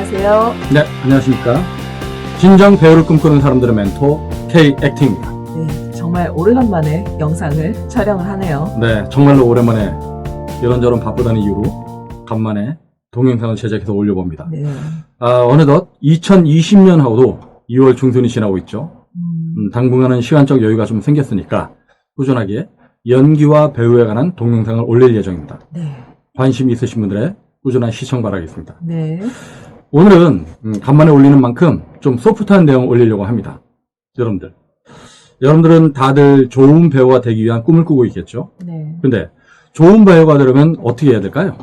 안녕하세요. 네, 안녕하십니까. 진정 배우를 꿈꾸는 사람들의 멘토 K 액팅입니다. 네, 정말 오래간만에 영상을 촬영을 하네요. 네, 정말로 오랜만에 이런저런 바쁘다는 이유로 간만에 동영상을 제작해서 올려봅니다. 네. 아, 어느덧 2020년하고도 2월 중순이 지나고 있죠. 음, 음, 당분간은 시간적 여유가 좀 생겼으니까 꾸준하게 연기와 배우에 관한 동영상을 올릴 예정입니다. 네. 관심 있으신 분들의 꾸준한 시청 바라겠습니다. 네. 오늘은 음, 간만에 올리는 만큼 좀 소프트한 내용 올리려고 합니다. 여러분들. 여러분들은 다들 좋은 배우가 되기 위한 꿈을 꾸고 있겠죠? 네. 근데 좋은 배우가 되려면 어떻게 해야 될까요?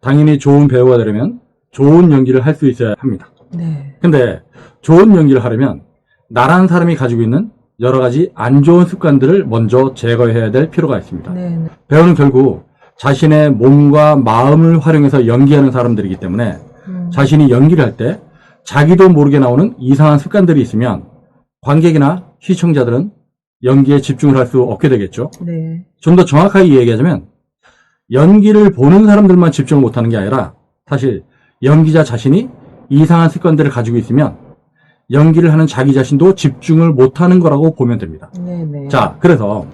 당연히 좋은 배우가 되려면 좋은 연기를 할 수 있어야 합니다. 네. 근데 좋은 연기를 하려면 나란 사람이 가지고 있는 여러 가지 안 좋은 습관들을 먼저 제거해야 될 필요가 있습니다. 네. 네. 배우는 결국 자신의 몸과 마음을 활용해서 연기하는 사람들이기 때문에 음, 자신이 연기를 할 때 자기도 모르게 나오는 이상한 습관들이 있으면 관객이나 시청자들은 연기에 집중을 할 수 없게 되겠죠. 네. 좀 더 정확하게 얘기하자면 연기를 보는 사람들만 집중을 못하는 게 아니라 사실 연기자 자신이 이상한 습관들을 가지고 있으면 연기를 하는 자기 자신도 집중을 못하는 거라고 보면 됩니다. 네. 네. 자, 그래서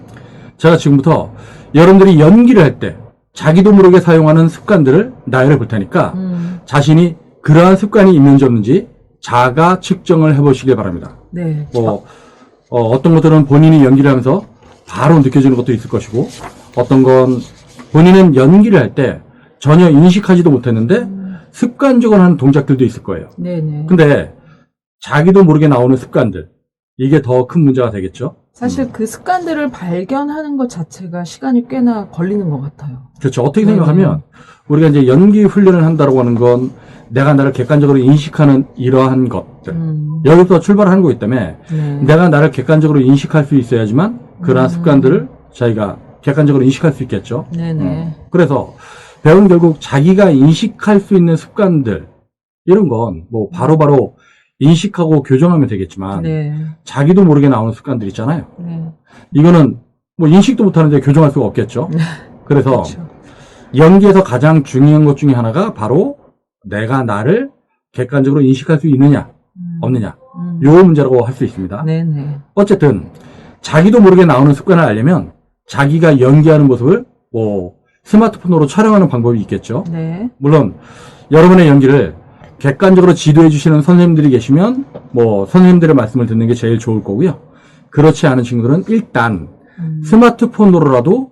제가 지금부터 여러분들이 연기를 할 때 자기도 모르게 사용하는 습관들을 나열해 볼 테니까 음, 자신이 그러한 습관이 있는지 없는지 자가 측정을 해보시길 바랍니다. 네. 뭐 어, 떤 것들은 본인이 연기를 하면서 바로 느껴지는 것도 있을 것이고 어떤 건 본인은 연기를 할 때 전혀 인식하지도 못했는데 음, 습관적으로 하는 동작들도 있을 거예요. 네. 네. 근데 자기도 모르게 나오는 습관들 이게 더 큰 문제가 되겠죠. 사실 그 습관들을 발견하는 것 자체가 시간이 꽤나 걸리는 것 같아요. 그렇죠. 어떻게 네. 생각하면 우리가 이제 연기 훈련을 한다고 하는 건 내가 나를 객관적으로 인식하는 이러한 것들 음, 여기서 출발하는 거기 때문에 네. 내가 나를 객관적으로 인식할 수 있어야지만 그러한 음. 습관들을 자기가 객관적으로 인식할 수 있겠죠. 네. 네. 그래서 배우는 결국 자기가 인식할 수 있는 습관들 이런 건 뭐 바로바로 인식하고 교정하면 되겠지만 네. 자기도 모르게 나오는 습관들 있잖아요. 네. 이거는 뭐 인식도 못하는데 교정할 수가 없겠죠. 그래서 그렇죠. 연기에서 가장 중요한 것 중에 하나가 바로 내가 나를 객관적으로 인식할 수 있느냐 음, 없느냐 음, 요 문제라고 할 수 있습니다. 네. 네. 어쨌든 자기도 모르게 나오는 습관을 알려면 자기가 연기하는 모습을 뭐 스마트폰으로 촬영하는 방법이 있겠죠. 네. 물론 여러분의 연기를 객관적으로 지도해 주시는 선생님들이 계시면 뭐 선생님들의 말씀을 듣는 게 제일 좋을 거고요. 그렇지 않은 친구들은 일단 음, 스마트폰으로라도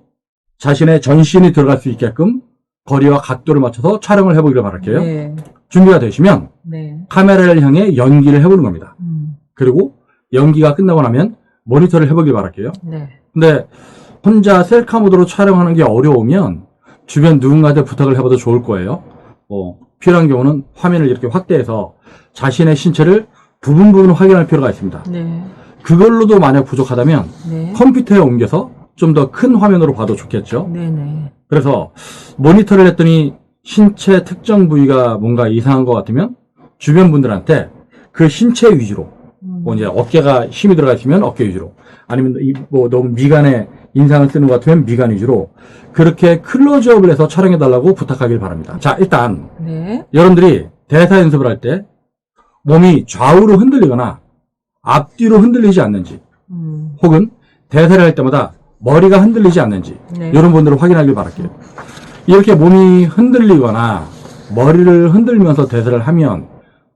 자신의 전신이 들어갈 수 있게끔 거리와 각도를 맞춰서 촬영을 해보기를 바랄게요. 네. 준비가 되시면 네. 카메라를 향해 연기를 해보는 겁니다. 음, 그리고 연기가 끝나고 나면 모니터를 해보길 바랄게요. 네. 근데 혼자 셀카 모드로 촬영하는 게 어려우면 주변 누군가한테 부탁을 해봐도 좋을 거예요. 뭐 필요한 경우는 화면을 이렇게 확대해서 자신의 신체를 부분 부분 확인할 필요가 있습니다. 네. 그걸로도 만약 부족하다면 네. 컴퓨터에 옮겨서 좀 더 큰 화면으로 봐도 좋겠죠. 네 네. 그래서 모니터를 했더니 신체 특정 부위가 뭔가 이상한 것 같으면 주변 분들한테 그 신체 위주로 음, 뭐 이제 어깨가 힘이 들어가 있으면 어깨 위주로 아니면 이뭐 너무 미간에 인상을 쓰는 것 같으면 미간 위주로 그렇게 클로즈업을 해서 촬영해 달라고 부탁하길 바랍니다. 자 일단 네. 여러분들이 대사 연습을 할 때 몸이 좌우로 흔들리거나 앞뒤로 흔들리지 않는지 음, 혹은 대사를 할 때마다 머리가 흔들리지 않는지 네. 이런 분들을 확인하길 바랄게요. 이렇게 몸이 흔들리거나 머리를 흔들면서 대사를 하면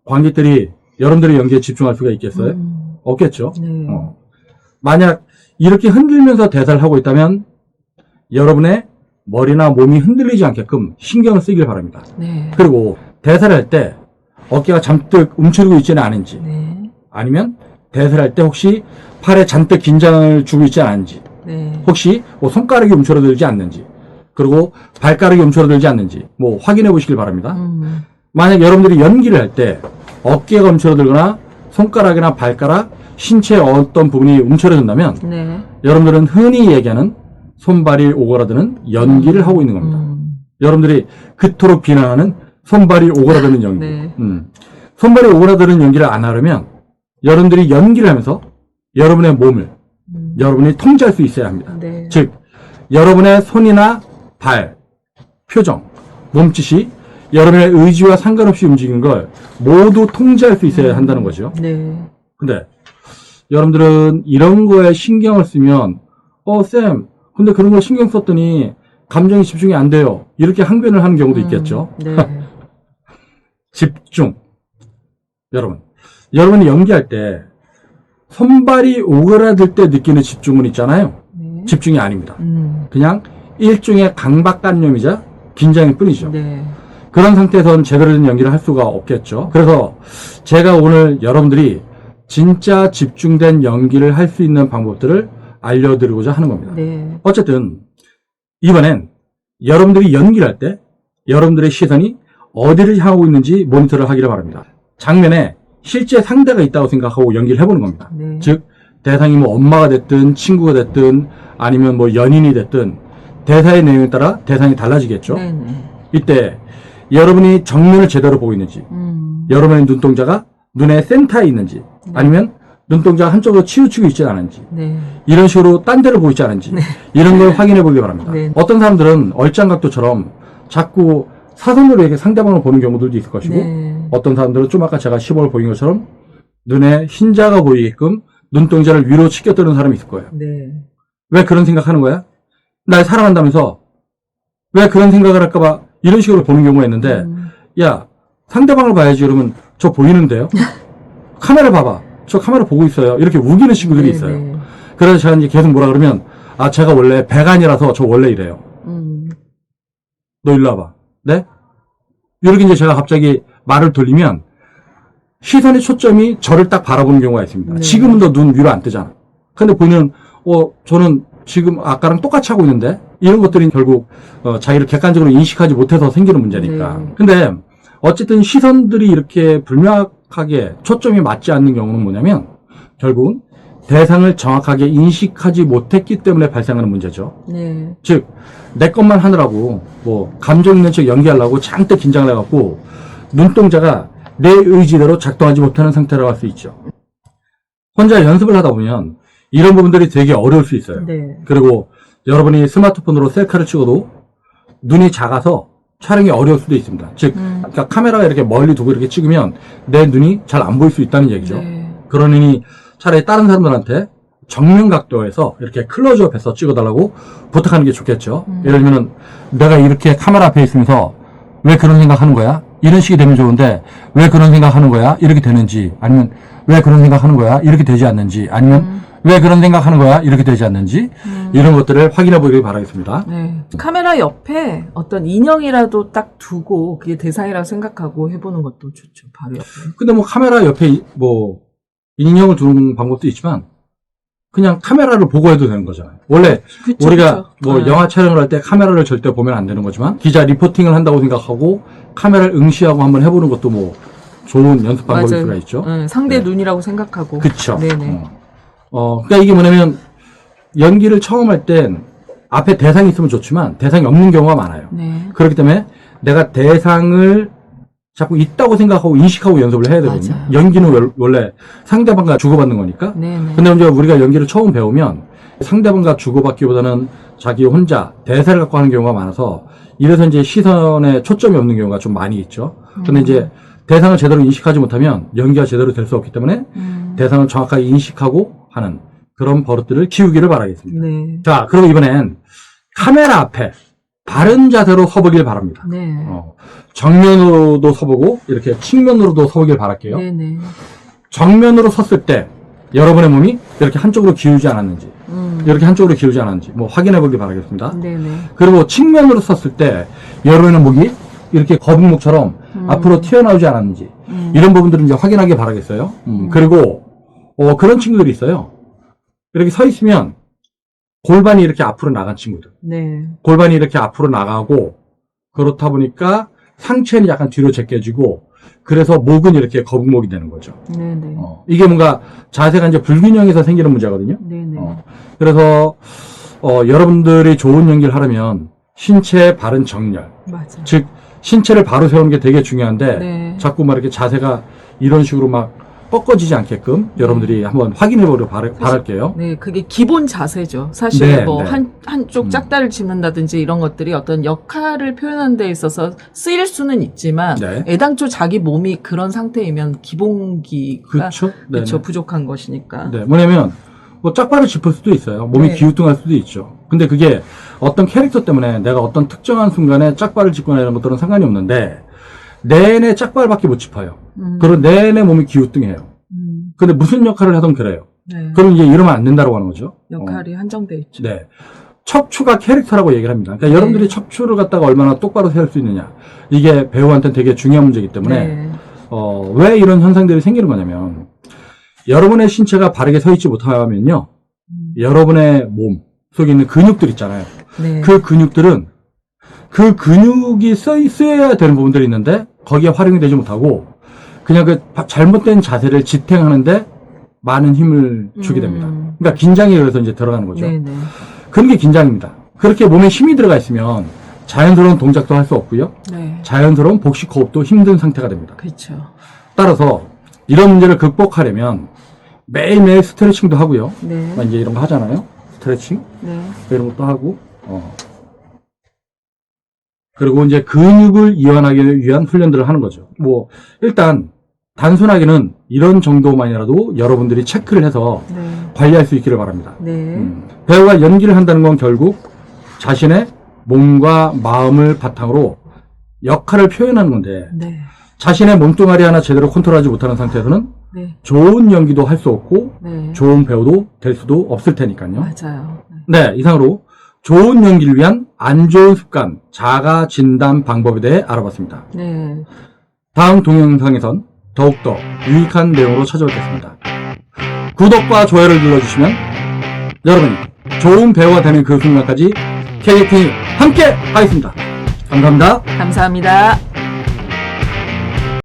관객들이 여러분들의 연기에 집중할 수가 있겠어요? 음, 없겠죠. 네. 어. 만약 이렇게 흔들면서 대사를 하고 있다면 여러분의 머리나 몸이 흔들리지 않게끔 신경을 쓰길 바랍니다. 네. 그리고 대사를 할 때 어깨가 잔뜩 움츠리고 있지는 않은지 네. 아니면 대사를 할 때 혹시 팔에 잔뜩 긴장을 주고 있지 않은지 네. 혹시 뭐 손가락이 움츠러들지 않는지 그리고 발가락이 움츠러들지 않는지 뭐 확인해 보시길 바랍니다. 음, 만약 여러분들이 연기를 할 때 어깨가 움츠러들거나 손가락이나 발가락, 신체의 어떤 부분이 움츠러든다면 네. 여러분들은 흔히 얘기하는 손발이 오그라드는 연기를 하고 있는 겁니다. 음, 여러분들이 그토록 비난하는 손발이 오그라드는 연기. 네. 음. 손발이 오그라드는 연기를 안 하려면 여러분들이 연기를 하면서 여러분의 몸을 음, 여러분이 통제할 수 있어야 합니다. 네. 즉, 여러분의 손이나 발, 표정, 몸짓이 여러분의 의지와 상관없이 움직이는 걸 모두 통제할 수 있어야 한다는 거죠. 네. 근데 여러분들은 이런 거에 신경을 쓰면 어, 쌤, 근데 그런 걸 신경 썼더니 감정이 집중이 안 돼요. 이렇게 항변을 하는 경우도 있겠죠. 음, 네. 집중. 여러분, 여러분이 연기할 때 손발이 오그라들 때 느끼는 집중은 있잖아요. 네. 집중이 아닙니다. 음, 그냥 일종의 강박관념이자 긴장일 뿐이죠. 네. 그런 상태에서는 제대로 된 연기를 할 수가 없겠죠. 그래서 제가 오늘 여러분들이 진짜 집중된 연기를 할 수 있는 방법들을 알려드리고자 하는 겁니다. 네. 어쨌든 이번엔 여러분들이 연기를 할 때 여러분들의 시선이 어디를 향하고 있는지 모니터를 하기를 바랍니다. 장면에 실제 상대가 있다고 생각하고 연기를 해보는 겁니다. 네. 즉 대상이 뭐 엄마가 됐든 친구가 됐든 아니면 뭐 연인이 됐든 대사의 내용에 따라 대상이 달라지겠죠. 네, 네. 이때 여러분이 정면을 제대로 보고 있는지 음, 여러분의 눈동자가 눈의 센터에 있는지 아니면 눈동자가 한쪽으로 치우치고 있지 않은지 네. 이런 식으로 딴 데를 보고 있지 않은지 이런 걸 확인해 보기 바랍니다. 네. 어떤 사람들은 얼짱각도처럼 자꾸 사선으로 이렇게 상대방을 보는 경우들도 있을 것이고 네. 어떤 사람들은 좀 아까 제가 시범을 보인 것처럼 눈에 흰자가 보이게끔 눈동자를 위로 치켜 뜨는 사람이 있을 거예요. 네. 왜 그런 생각하는 거야? 날 사랑한다면서 왜 그런 생각을 할까봐 이런 식으로 보는 경우가 있는데 음, 야 상대방을 봐야지 그러면 저 보이는데요? 카메라 봐봐 저 카메라 보고 있어요 이렇게 우기는 친구들이 네, 있어요 네. 그래서 제가 이제 계속 뭐라 그러면 아 제가 원래 배간이라서 저 원래 이래요 음, 너 일로 와봐 네? 이렇게 이제 제가 갑자기 말을 돌리면 시선의 초점이 저를 딱 바라보는 경우가 있습니다 네. 지금은 너 눈 위로 안 뜨잖아 근데 보이는 어 저는 지금 아까랑 똑같이 하고 있는데 이런 것들이 결국 어, 자기를 객관적으로 인식하지 못해서 생기는 문제니까 네. 근데 어쨌든 시선들이 이렇게 불명확하게 초점이 맞지 않는 경우는 뭐냐면 결국은 대상을 정확하게 인식하지 못했기 때문에 발생하는 문제죠. 네. 즉, 내 것만 하느라고, 뭐, 감정 있는 척 연기하려고 잔뜩 긴장을 해갖고, 눈동자가 내 의지대로 작동하지 못하는 상태라고 할 수 있죠. 혼자 연습을 하다 보면, 이런 부분들이 되게 어려울 수 있어요. 네. 그리고 여러분이 스마트폰으로 셀카를 찍어도 눈이 작아서 촬영이 어려울 수도 있습니다. 즉, 음, 그러니까 카메라가 이렇게 멀리 두고 이렇게 찍으면 내 눈이 잘 안 보일 수 있다는 얘기죠. 네. 그러니 차라리 다른 사람들한테 정면 각도에서 이렇게 클로즈업해서 찍어달라고 부탁하는 게 좋겠죠. 음. 예를 들면 내가 이렇게 카메라 앞에 있으면서 왜 그런 생각하는 거야? 이런 식이 되면 좋은데 왜 그런 생각하는 거야? 이렇게 되는지 아니면 왜 그런 생각하는 거야? 이렇게 되지 않는지 아니면 음. 왜 그런 생각하는 거야? 이렇게 되지 않는지 음. 이런 것들을 확인해 보길 바라겠습니다. 네. 카메라 옆에 어떤 인형이라도 딱 두고 그게 대상이라고 생각하고 해보는 것도 좋죠. 바로 옆에. 근데 뭐 카메라 옆에 이- 뭐 인형을 두는 방법도 있지만 그냥 카메라를 보고 해도 되는 거잖아요. 원래 그쵸, 우리가 그쵸. 뭐 네. 영화 촬영을 할 때 카메라를 절대 보면 안 되는 거지만 기자 리포팅을 한다고 생각하고 카메라를 응시하고 한번 해보는 것도 뭐 좋은 연습 방법일 맞아요. 수가 있죠. 네, 상대 네. 눈이라고 생각하고. 그쵸. 네네. 어. 어, 그러니까 이게 뭐냐면 연기를 처음 할 땐 앞에 대상이 있으면 좋지만 대상이 없는 경우가 많아요. 네. 그렇기 때문에 내가 대상을 자꾸 있다고 생각하고 인식하고 연습을 해야 되거든요. 맞아요. 연기는 월- 원래 상대방과 주고받는 거니까. 네네. 근데 이제 우리가 연기를 처음 배우면 상대방과 주고받기보다는 자기 혼자 대사를 갖고 하는 경우가 많아서 이래서 이제 시선에 초점이 없는 경우가 좀 많이 있죠. 근데 음. 이제 대상을 제대로 인식하지 못하면 연기가 제대로 될 수 없기 때문에 음. 대상을 정확하게 인식하고 하는 그런 버릇들을 키우기를 바라겠습니다. 네. 자, 그럼 이번엔 카메라 앞에 바른 자세로 서보길 바랍니다. 네. 어, 정면으로도 서보고 이렇게 측면으로도 서보길 바랄게요. 네네. 정면으로 섰을 때 여러분의 몸이 이렇게 한쪽으로 기울지 않았는지 음. 이렇게 한쪽으로 기울지 않았는지 뭐 확인해 보길 바라겠습니다. 네네. 그리고 측면으로 섰을 때 여러분의 목이 이렇게 거북목처럼 음. 앞으로 튀어나오지 않았는지 음. 이런 부분들은 이제 확인하기 바라겠어요. 음, 음. 그리고 어, 그런 친구들이 있어요. 이렇게 서 있으면 골반이 이렇게 앞으로 나간 친구들. 네. 골반이 이렇게 앞으로 나가고 그렇다 보니까 상체는 약간 뒤로 제껴지고 그래서 목은 이렇게 거북목이 되는 거죠. 네네. 어, 이게 뭔가 자세가 이제 불균형에서 생기는 문제거든요. 네네. 어, 그래서 어, 여러분들이 좋은 연기를 하려면 신체의 바른 정렬, 맞아. 즉 신체를 바로 세우는 게 되게 중요한데 네. 자꾸 막 이렇게 자세가 이런 식으로 막 꺾어지지 않게끔 여러분들이 한번 확인해 보려 바랄게요. 네, 그게 기본 자세죠. 사실 네, 뭐 네. 한 한쪽 음. 짝다리를 짚는다든지 이런 것들이 어떤 역할을 표현하는 데 있어서 쓰일 수는 있지만 네. 애당초 자기 몸이 그런 상태이면 기본기가 그렇죠? 그렇죠 부족한 것이니까. 네, 뭐냐면 뭐 짝발을 짚을 수도 있어요. 몸이 네. 기우뚱할 수도 있죠. 근데 그게 어떤 캐릭터 때문에 내가 어떤 특정한 순간에 짝발을 짚거나 이런 것들은 상관이 없는데 내내 짝발밖에 못 짚어요. 음, 그런 내내 몸이 기우뚱해요. 음, 근데 무슨 역할을 하든 그래요. 네. 그럼 이제 이러면 안 된다고 하는 거죠. 역할이 한정돼 있죠. 어, 네. 척추가 캐릭터라고 얘기를 합니다. 그러니까 네. 여러분들이 척추를 갖다가 얼마나 똑바로 세울 수 있느냐. 이게 배우한테는 되게 중요한 문제이기 때문에 네. 어, 왜 이런 현상들이 생기는 거냐면 여러분의 신체가 바르게 서 있지 못하면요. 음, 여러분의 몸 속에 있는 근육들 있잖아요. 네. 그 근육들은 그 근육이 써, 쓰여야 되는 부분들이 있는데 거기에 활용이 되지 못하고 그냥 그 바- 잘못된 자세를 지탱하는데 많은 힘을 주게 됩니다. 음. 그러니까 긴장이 그래서 이제 들어가는 거죠. 네, 네. 그런 게 긴장입니다. 그렇게 몸에 힘이 들어가 있으면 자연스러운 동작도 할 수 없고요. 네. 자연스러운 복식 호흡도 힘든 상태가 됩니다. 그렇죠. 따라서 이런 문제를 극복하려면 매일매일 스트레칭도 하고요. 네. 막 이제 이런 거 하잖아요. 스트레칭 네. 이런 것도 하고 어. 그리고 이제 근육을 이완하기 위한 훈련들을 하는 거죠. 뭐 일단 단순하게는 이런 정도만이라도 여러분들이 체크를 해서 네. 관리할 수 있기를 바랍니다. 네. 음. 배우가 연기를 한다는 건 결국 자신의 몸과 마음을 바탕으로 역할을 표현하는 건데 네. 자신의 몸뚱아리 하나 제대로 컨트롤하지 못하는 상태에서는 네. 좋은 연기도 할 수 없고 네. 좋은 배우도 될 수도 없을 테니까요. 맞아요. 네. 네, 이상으로 좋은 연기를 위한 안 좋은 습관, 자가 진단 방법에 대해 알아봤습니다. 네. 다음 동영상에선 더욱더 유익한 내용으로 찾아뵙겠습니다. 구독과 좋아요를 눌러주시면 여러분이 좋은 배우가 되는 그 순간까지 KT 함께 하겠습니다. 감사합니다. 감사합니다.